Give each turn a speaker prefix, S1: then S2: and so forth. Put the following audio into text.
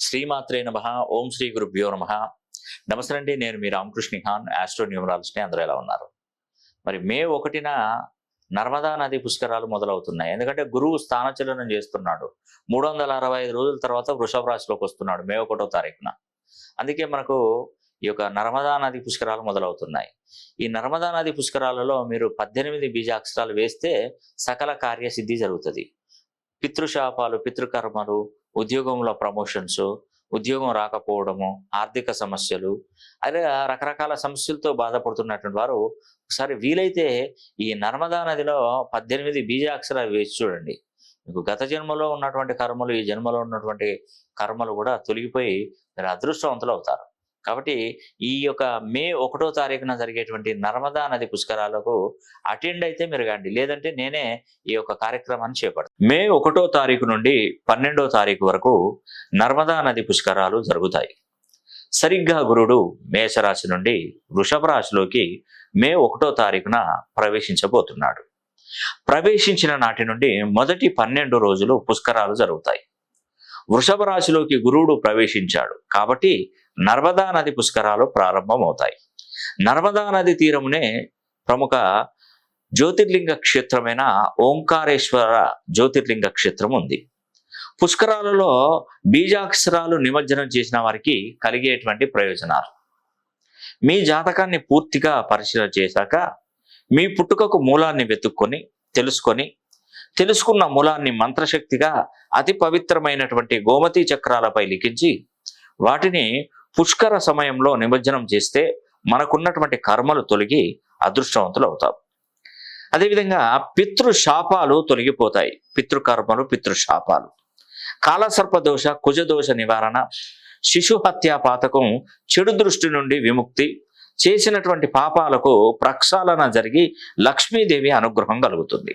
S1: శ్రీమాత్రే నమ ఓం శ్రీ గురుభ్యో నమ. నమస్తే అండి నేను మీ రామకృష్ణ ఖాన్ ఆస్ట్రో న్యూమరాలజిస్ట్ని అందరూ ఎలా ఉన్నారు? మరి మే ఒకటిన నర్మదా నది పుష్కరాలు మొదలవుతున్నాయి. ఎందుకంటే గురువు స్థానచలనం చేస్తున్నాడు. మూడు వందల అరవై ఐదు రోజుల తర్వాత వృషభ రాశిలోకి వస్తున్నాడు మే ఒకటో తారీఖున. అందుకే మనకు ఈ యొక్క నర్మదా నది పుష్కరాలు మొదలవుతున్నాయి. ఈ నర్మదా నది పుష్కరాలలో మీరు పద్దెనిమిది బీజాక్షరాలు వేస్తే సకల కార్యసిద్ధి జరుగుతుంది. పితృశాపాలు పితృకర్మలు ఉద్యోగంలో ప్రమోషన్స్ ఉద్యోగం రాకపోవడము ఆర్థిక సమస్యలు అదే రకరకాల సమస్యలతో బాధపడుతున్నటువంటి వారు ఒకసారి వీలైతే ఈ నర్మదా నదిలో పద్దెనిమిది బీజాక్షరాలు వేసి చూడండి. మీకు గత జన్మలో ఉన్నటువంటి కర్మలు ఈ జన్మలో ఉన్నటువంటి కర్మలు కూడా తొలగిపోయి మీరు అదృష్టవంతులు అవుతారు. కాబట్టి ఈ యొక్క మే ఒకటో తారీఖున జరిగేటువంటి నర్మదా నది పుష్కరాలకు అటెండ్ అయితే మీరు కండి. లేదంటే నేనే ఈ యొక్క కార్యక్రమాన్ని చేపడతాను మే ఒకటో తారీఖు నుండి పన్నెండో తారీఖు వరకు నర్మదా నది పుష్కరాలు జరుగుతాయి. సరిగ్గా గురుడు మేషరాశి నుండి వృషభ రాశిలోకి మే ఒకటో తారీఖున ప్రవేశించబోతున్నాడు. ప్రవేశించిన నాటి నుండి మొదటి పన్నెండు రోజులు పుష్కరాలు జరుగుతాయి. వృషభ రాశిలోకి గురువుడు ప్రవేశించాడు. కాబట్టి నర్మదా నది పుష్కరాలు ప్రారంభమవుతాయి. నర్మదా నది తీరమునే ప్రముఖ జ్యోతిర్లింగ క్షేత్రమైన ఓంకారేశ్వర జ్యోతిర్లింగ క్షేత్రం ఉంది. పుష్కరాలలో బీజాక్షరాలు నిమజ్జనం చేసిన వారికి కలిగేటువంటి ప్రయోజనాలు. మీ జాతకాన్ని పూర్తిగా పరిశీలన చేశాక మీ పుట్టుకకు మూలాన్ని వెతుక్కొని తెలుసుకొని తెలుసుకున్న మూలాన్ని మంత్రశక్తిగా అతి పవిత్రమైనటువంటి గోమతి చక్రాలపై లిఖించి వాటిని పుష్కర సమయంలో నిమజ్జనం చేస్తే మనకున్నటువంటి కర్మలు తొలగి అదృష్టవంతులు అవుతాం. అదేవిధంగా పితృశాపాలు తొలగిపోతాయి. పితృకర్మలు పితృశాపాలు. కాలసర్పదోష కుజదోష నివారణ శిశుహత్యా పాతకం చెడు దృష్టి నుండి విముక్తి చేసినటువంటి పాపాలకు ప్రక్షాళన జరిగి లక్ష్మీదేవి అనుగ్రహం కలుగుతుంది.